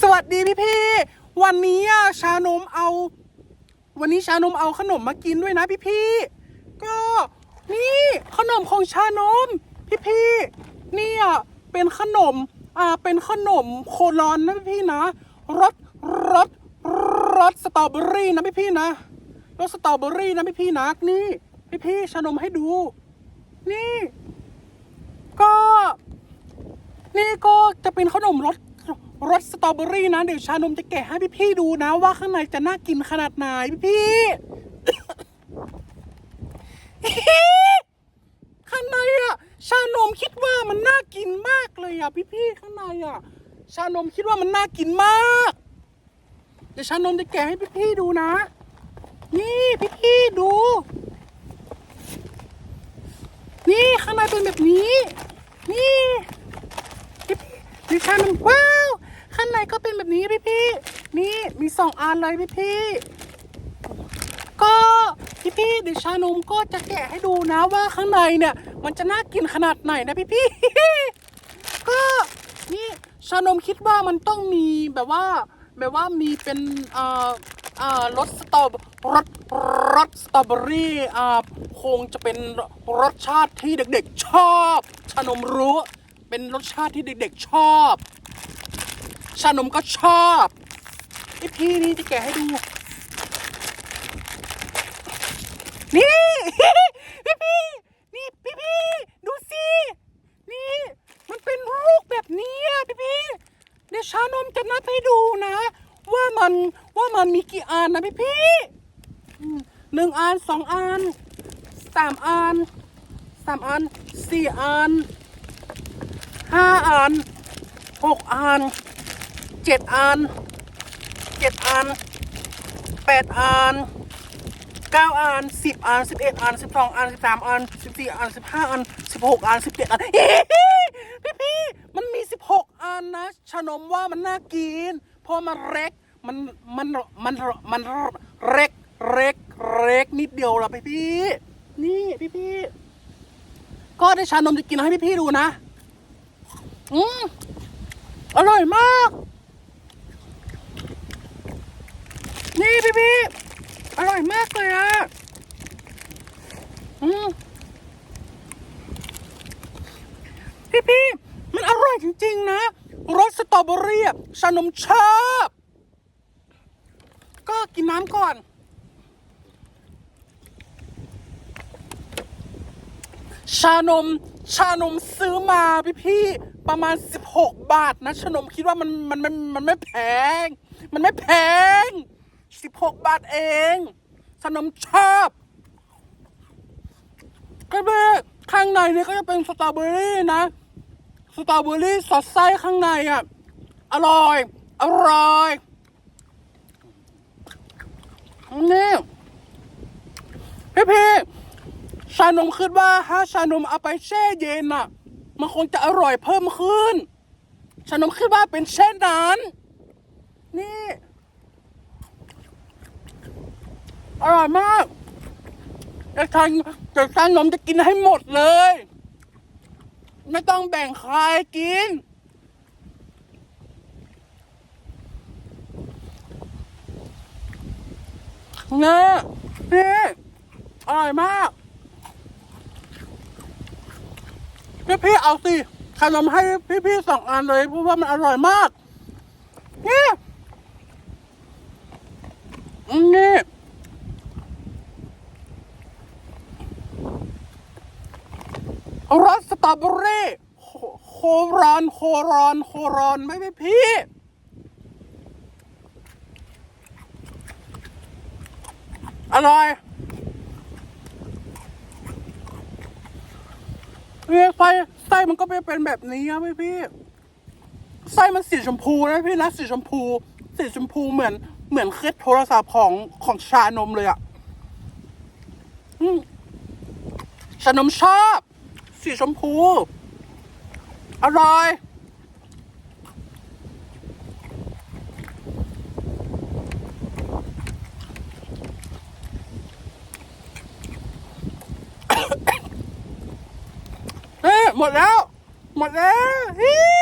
สวัสดีพี่พี่วันนี้อะชานมเอา วันนี้ชานมเอาขนมมากินด้วยนะพี่พี่ก็นี่ขนมของชานม พี่พี่นี่อะเป็นขนมอ่าเป็นขนมโคลอนนะพี่พี่นะรสรสรสสตรอเบอรี่นะพี่พี่นะรสสตรอเบอรี่นะพี่พี่ๆนะนี่ พี่พี่ชานมให้ดู นี่ ก็ นี่ก็จะเป็นขนมรส รสสตรอเบอรี่นะเดี๋ยวชานมจะแกะให้พี่ๆดูนะ ว่าข้างในจะน่ากินขนาดไหนพี่ๆข้างในอะชานมคิดว่ามันน่ากินมากเลยอะพี่ๆข้างในอะชานมคิดว่ามันน่ากินมาก เดี๋ยวชานมจะแกะให้พี่ๆดูนะ นี่พี่ๆดู นี่ข้างในเป็นแบบนี้ พี่พี่ดิฉันมันว้าว ข้างในก็เป็นแบบนี้พี่พี่นี่มี สองอันเลยพี่พี่ ก็พี่พี่ดิชานมก็จะแกะให้ดูนะว่าข้างในเนี่ย มันจะน่ากินขนาดไหนนะพี่พี่ ก็นี่ชานมคิดว่ามันต้องมีแบบว่า แบบว่ามีเป็นเอ่อเอ่อรสสตรอรสรสสตรอเบอรี่อ่าคงจะเป็นรสชาติที่เด็กๆชอบชานมรู้ เป็นรสชาติที่เด็กๆชอบ ชานมก็ชอบ ไอพี่นี่จะแกะให้ดู นี่ พี่พี่ นี่พี่พี่ ดูสิ นี่ มันเป็นลูกแบบนี้อะพี่พี่ เดี๋ยวชานมจะนับให้ดูนะ ว่ามันว่ามันมีกี่อันนะพี่พี่หนึ่งอันสองอันสามอันสามอันสี่อันห้าอันหกอันเจ็ดอัน เจ็ดอันแปดอันเก้าอันสิบอันสิบเอ็ดอันสิบสองอันสิบสามอันสิบสี่อันสิบห้าอันสิบหกอันสิบเจ็ดอันเฮ้พี่พี่มันมีสิบหกอันนะชนมว่ามันน่ากิน เพราะมันเล็กมันมันมันมันเล็กเล็กเล็กนิดเดียวละพี่พี่นี่พี่พี่ก็ได้ชานมจะกินให้พี่พี่ดูนะ อืมอร่อยมาก นี่ พี่พี่อร่อยมากเลยอะอืมพี่พี่มันอร่อยจริง ๆ นะรสสตรอเบอรี่ชานมชอบ ก็กินน้ำก่อนชานม ชานมซื้อมาพี่พี่ประมาณ 16 บาทนะ ชานมคิดว่ามันมันมันมันไม่แพง มันไม่แพง 16 บาทเองชานมชอบก็เบ้ข้างในนี่ก็จะเป็นสตรอเบอรี่นะ สตรอเบอรี่สอดไส้ข้างในอะ อร่อย อร่อยนี่พี่พี่ๆชานมคิดว่าถ้าชานมเอาไปแช่เย็นอะ มันคงจะอร่อยเพิ่มขึ้น ชานมคิดว่าเป็นเช่นนั้น นี่ อร่อยมากแต่ชานแต่ชานมจะกินให้หมดเลย ไม่ต้องแบ่งใครกิน เนี่ยนี่อร่อยมากพี่พี่เอาสิขนมให้พี่พี่สองอันเลยเพราะว่ามันอร่อยมาก นี่นี่ รสสตรอเบอรี่โครอนโครอนโครอนไม่พี่พี่อร่อยเนี่ยไส้ไส้มันก็เป็นแบบนี้ครับพี่พี่ไส้มันสีชมพูนะพี่นะสีชมพู สีชมพูเหมือน เหมือนเคสโทรศัพท์ของของชานมเลยอะ่ะชานมชอบ สีชมพู อร่อยเฮ้หมดแล้ว หมดแล้ว